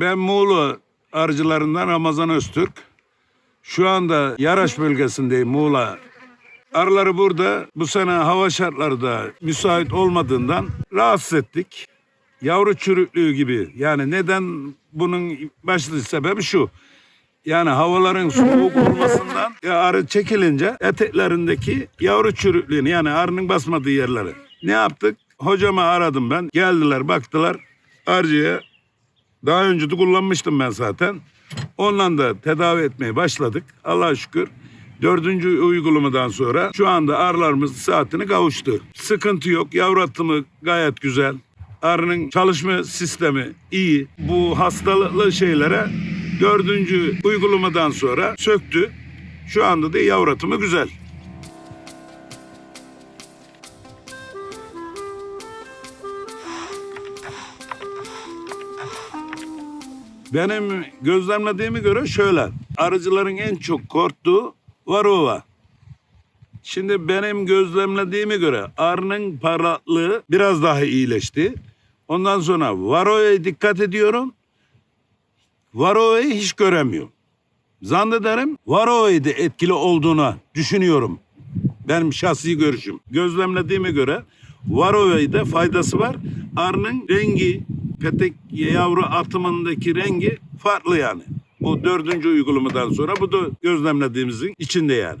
Ben Muğla arıcılarından Ramazan Öztürk. Şu anda Yaraş bölgesindeyim Muğla. Arıları burada bu sene hava şartları da müsait olmadığından rahatsız ettik. Yavru çürüklüğü gibi. Yani neden bunun başlıca sebebi şu. Yani havaların soğuk olmasından ya arı çekilince eteklerindeki yavru çürüklüğünü yani arının basmadığı yerleri. Ne yaptık? Hocama aradım ben. Geldiler baktılar arıcıya. Daha önce de kullanmıştım ben zaten. Ondan da tedavi etmeye başladık. Allah'a şükür. Dördüncü uygulamadan sonra şu anda arılarımız saatini kavuştu. Sıkıntı yok. Yavru atımı gayet güzel. Arının çalışma sistemi iyi. Bu hastalıklı şeylere dördüncü uygulamadan sonra söktü. Şu anda da yavru atımı güzel. Benim gözlemlediğime göre şöyle. Arıcıların en çok korktuğu varova. Şimdi benim gözlemlediğime göre arının parlaklığı biraz daha iyileşti. Ondan sonra varoya dikkat ediyorum. Varoya'yı hiç göremiyorum. Zannederim varoya da etkili olduğuna düşünüyorum. Benim şahsi görüşüm. Gözlemlediğime göre varoya'yı da faydası var. Arının rengi, petek yavru atımındaki rengi farklı yani. Bu dördüncü uygulamadan sonra bu da gözlemlediğimizin içinde yani.